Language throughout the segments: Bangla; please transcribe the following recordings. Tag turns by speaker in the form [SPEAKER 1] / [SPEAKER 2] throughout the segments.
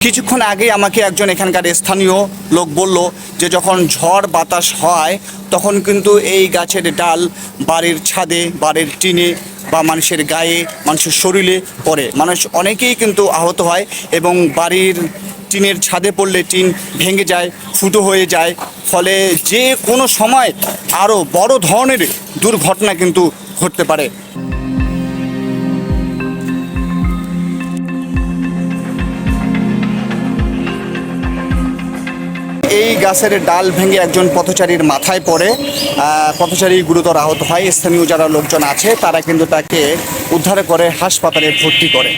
[SPEAKER 1] কিছুক্ষণ আগে আমাকে একজন এখানকার স্থানীয় লোক বলল যে যখন ঝড় বাতাস হয়, তখন কিন্তু এই গাছের ডাল বাড়ির ছাদে, বাড়ির টিনে বা মানুষের গায়ে, মানুষের শরীরে পড়ে। মানুষ অনেকেই কিন্তু আহত হয় এবং বাড়ির টিনের ছাদে পড়লে টিন ভেঙে যায়, ফুটো হয়ে যায়। ফলে যে কোনো সময় আরও বড় ধরনের দুর্ঘটনা কিন্তু ঘটতে পারে। গাছের ডাল ভেঙে একজন পথচারীর মাথায় পড়ে। পথচারী গুরুতর আহত হয়। স্থানীয় যারা লোকজন আছে, তারা কিন্তু তাকে উদ্ধার করে হাসপাতালে ভর্তি করে।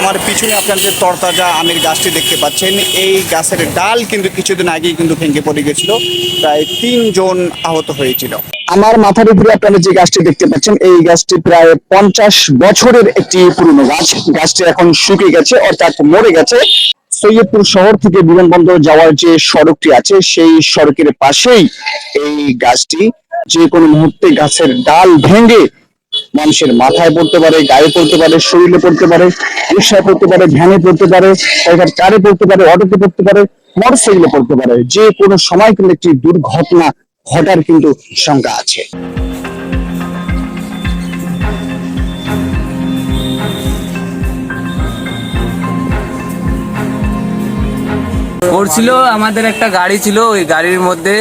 [SPEAKER 1] আমার পিছনে আপনাদের তরতাজা আমের গাছটি দেখতে পাচ্ছেন, এই গাছের ডাল কিন্তু কিছুদিন আগেই কিন্তু ভেঙে পড়ে গেছিল। প্রায় তিনজন আহত হয়েছিল। আমার মাথার উপরে আপনারা যে গাছটি দেখতে পাচ্ছেন, এই গাছটি প্রায় পঞ্চাশ বছরের একটি পুরনো গাছ। গাছটি এখন শুকিয়ে গেছে, অর্থাৎ মরে গেছে। সৈয়দপুর শহর থেকে বিমানবন্দর যাওয়ার যে সড়কটি আছে, সেই সড়কের পাশেই এই গাছটি যে কোনো মুহূর্তে গাছের ডাল ভেঙে মানুষের মাথায় পড়তে পারে, গায়ে পড়তে পারে, শরীরে পড়তে পারে রিক্সায় পড়তে পারে ভ্যানে পড়তে পারে কারে পড়তে পারে অটোতে পড়তে পারে মোটরসাইকেলে পড়তে পারে। যে কোনো সময় কিন্তু একটি দুর্ঘটনা ঘটার কিন্তু শঙ্কা আছে।
[SPEAKER 2] পড়ছিল আমাদের একটা গাড়ি ছিল ওই গাড়ির মধ্যে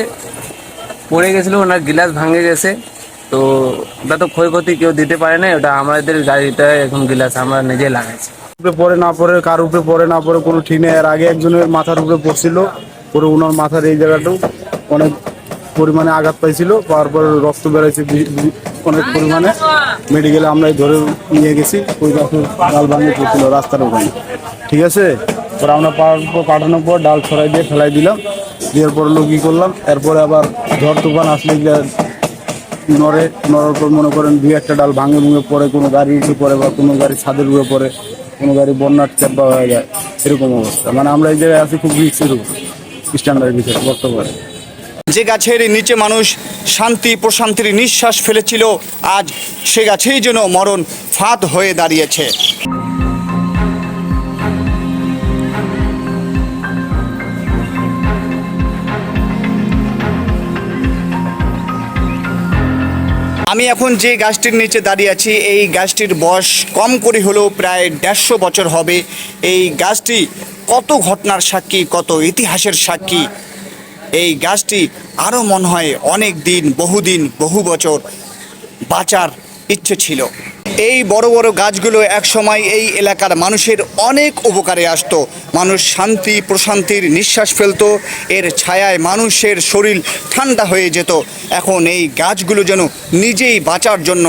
[SPEAKER 2] পড়ে গেছিল ওনার গিলাস ভাঙে গেছে। তো ওটা তো ক্ষয়ক্ষতি কেউ দিতে পারে না ওটা আমাদের গাড়িটা এখন গিলাস আমরা নিজে লাগাইছি।
[SPEAKER 3] উপরে পড়ে না পরে কার উপরে পরে না পরে কোনো ঠিক নেই এর আগে একজনের মাথার উপরে পড়ছিল পরে ওনার মাথার এই জায়গাটাও অনেক পরিমাণে আঘাত পাইছিল পর রক্ত বেড়াইছে অনেক পরিমাণে। মেডিকেলে আমরা ধরে নিয়ে গেছি, ওই ডাল ভাঙে পড়ছিল রাস্তার ওখানে। ঠিক আছে? পরে আমরা পাওয়ার পর কাটানোর পর ডাল ছড়াই দিয়ে ফেলাই দিলাম। দেওয়ার পর লোক করলাম, এরপরে আবার ঝড় তুফান আসলে নড়ে, নড়ার পর মনে করেন দুই একটা ডাল ভাঙে ভুঙে পড়ে, কোনো গাড়ি উঠে পড়ে বা কোনো গাড়ি ছাদের উপরে পড়ে, কোনো গাড়ি বন্যার চাপা হয়ে যায়, এরকম অবস্থা। মানে আমরা এই জায়গায় আছি খুব রিক্সের উপর স্ট্যান্ডার্ড ভিতরে বর্তমানে।
[SPEAKER 1] যে গাছের নিচে মানুষ শান্তি, প্রশান্তির নিঃশ্বাস ফেলেছিল, আজ সে গাছেই যেন মরণ ফাঁদ হয়ে দাঁড়িয়েছে। আমি এখন যে গাছটির নিচে দাঁড়িয়ে আছি, এই গাছটির বয়স কম করে হলেও প্রায় দেড়শো বছর হবে। এই গাছটি কত ঘটনার সাক্ষী, কত ইতিহাসের সাক্ষী এই গাছটি আরও মনে হয় অনেক দিন, বহুদিন, বহু বছর বাঁচার ইচ্ছে ছিল। এই বড় বড় গাছগুলো একসময় এই এলাকার মানুষের অনেক উপকারে আসতো। মানুষ শান্তি, প্রশান্তির নিঃশ্বাস ফেলতো, এর ছায়ায় মানুষের শরীর ঠান্ডা হয়ে যেত। এখন এই গাছগুলো যেন নিজেই বাঁচার জন্য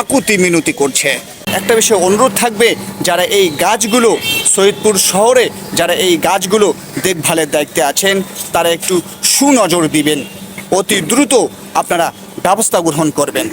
[SPEAKER 1] আকুতি মিনতি করছে। একটা বিষয় অনুরোধ থাকবে, যারা এই গাছগুলো সৈয়দপুর শহরে, যারা এই গাছগুলো দেখভালের দায়িত্বে আছেন, তারা একটু সুনজর দিবেন। অতি দ্রুত আপনারা ব্যবস্থা গ্রহণ করবেন।